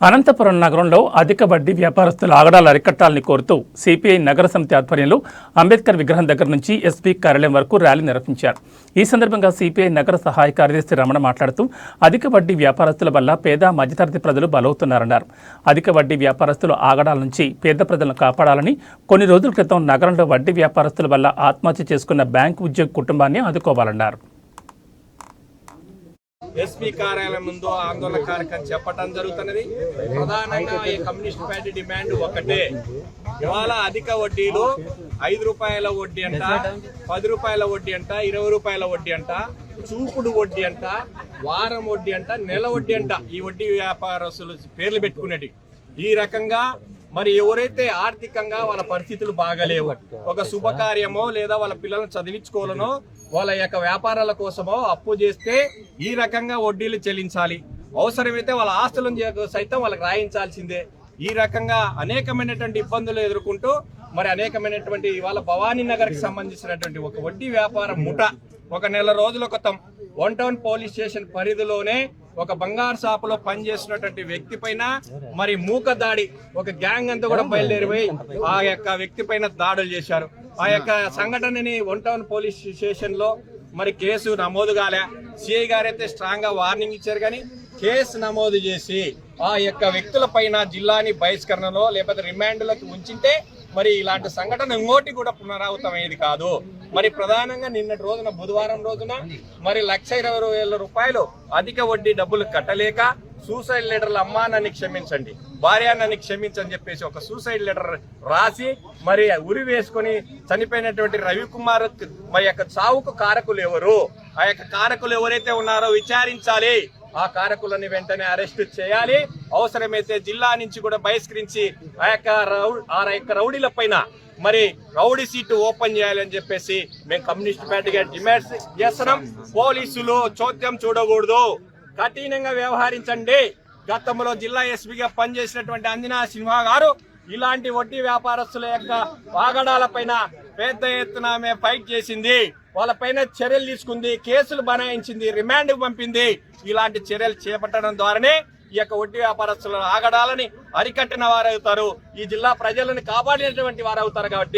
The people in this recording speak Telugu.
అనంతపురం నగరంలో అధిక వడ్డీ వ్యాపారస్తుల ఆగడాలు అరికట్టాలని కోరుతూ సిపిఐ నగర సమితి ఆధ్వర్యంలో అంబేద్కర్ విగ్రహం దగ్గర నుంచి ఎస్పీ కార్యాలయం వరకు ర్యాలీ నిర్వహించారు. ఈ సందర్భంగా సిపిఐ నగర సహాయ కార్యదర్శి రమణ మాట్లాడుతూ అధిక వడ్డీ వ్యాపారస్తుల వల్ల పేద మధ్యతరగతి ప్రజలు బలవుతున్నారన్నారు. అధిక వడ్డీ వ్యాపారస్తుల ఆగడాల నుంచి పేద ప్రజలను కాపాడాలని కొన్ని రోజుల క్రితం నగరంలో వడ్డీ వ్యాపారస్తుల వల్ల ఆత్మహత్య చేసుకున్న బ్యాంకు ఉద్యోగి కుటుంబాన్ని ఆదుకోవాలన్నారు. ఎస్పీ కార్యాలయం ముందు ఆందోళన కార్యక్రమం చెప్పడం జరుగుతున్నది. ప్రధానంగా ఈ కమ్యూనిస్ట్ పార్టీ డిమాండ్ ఒకటే. ఇవాళ అధిక వడ్డీలు ఐదు రూపాయల వడ్డీ అంట పది రూపాయల వడ్డీ అంట ఇరవై రూపాయల వడ్డీ అంట చూపుడు వడ్డీ అంట వారం వడ్డీ అంట నెల వడ్డీ అంట. ఈ వడ్డీ వ్యాపారస్తులు పేర్లు పెట్టుకునేటి ఈ రకంగా మరి ఎవరైతే ఆర్థికంగా వాళ్ళ పరిస్థితులు బాగలేవు ఒక శుభకార్యమో లేదా వాళ్ళ పిల్లలను చదివించుకోవాలనో వాళ్ళ యొక్క వ్యాపారాల కోసమో అప్పు చేస్తే ఈ రకంగా వడ్డీలు చెల్లించాలి. అవసరమైతే వాళ్ళ ఆస్తులను సైతం వాళ్ళకి రాయించాల్సిందే. ఈ రకంగా అనేకమైనటువంటి ఇబ్బందులు ఎదుర్కొంటూ మరి అనేకమైనటువంటి వాళ్ళ భవానీ నగర్కి సంబంధించినటువంటి ఒక వడ్డీ వ్యాపార ముఠ. ఒక నెల రోజుల క్రితం వన్ టౌన్ పోలీస్ స్టేషన్ పరిధిలోనే ఒక బంగారు షాపులో పనిచేస్తున్నటువంటి వ్యక్తి పైన మరి మూక దాడి ఒక గ్యాంగ్ అంతా కూడా బయలుదేరిపోయి ఆ యొక్క వ్యక్తి పైన దాడులు చేశారు. ఆ యొక్క సంఘటనని వన్ టౌన్ పోలీస్ స్టేషన్లో మరి కేసు నమోదు కాలే. సిఐ గారు అయితే స్ట్రాంగ్గా వార్నింగ్ ఇచ్చారు కానీ కేసు నమోదు చేసి ఆ యొక్క వ్యక్తుల పైన జిల్లాని బహిష్కరణలో లేకపోతే రిమాండ్లోకి ఉంచింటే మరి ఇలాంటి సంఘటన ఇంకోటి కూడా పునరావృతమయ్యేది కాదు. మరి ప్రధానంగా నిన్నటి రోజున బుధవారం రోజున మరి లక్ష ఇరవై వేల రూపాయలు అధిక వడ్డీ డబ్బులు కట్టలేక సూసైడ్ లెటర్లు అమ్మా నన్ను క్షమించండి భార్య నన్ను క్షమించని చెప్పేసి ఒక సూసైడ్ లెటర్ రాసి మరి ఉరి వేసుకొని చనిపోయినటువంటి రవికుమార్ మరి యొక్క చావుకు కారకులు ఎవరు? ఆ యొక్క కారకులు ఎవరైతే ఉన్నారో విచారించాలి. ఆ కారకులని వెంటనే అరెస్ట్ చేయాలి. అవసరమైతే జిల్లా నుంచి కూడా బహిష్కరించి ఆ యొక్క రౌ- ఆ యొక్క రౌడీల పైన మరి రౌడీ సీటు ఓపెన్ చేయాలని చెప్పేసి మేము కమ్యూనిస్ట్ పార్టీగా డిమాండ్స్ చేస్తున్నాం. పోలీసులు చోద్యం చూడకూడదు. కఠినంగా వ్యవహరించండి. గతంలో జిల్లా ఎస్పీగా పనిచేసినటువంటి అంజనా సిన్హా గారు ఇలాంటి వడ్డీ వ్యాపారస్తుల యొక్క వాగడాలపైన పెద్ద ఎత్తున ఆమె ఫైట్ చేసింది. వాళ్ళపైన చర్యలు తీసుకుంది కేసులు బనాయించింది రిమాండ్ పంపింది. ఇలాంటి చర్యలు చేపట్టడం ద్వారానే ఈ యొక్క వడ్డీ వ్యాపారస్తులను ఆగడాలని అరికట్టిన వారు అవుతారు ఈ జిల్లా ప్రజలను కాపాడినటువంటి వారు అవుతారు కాబట్టి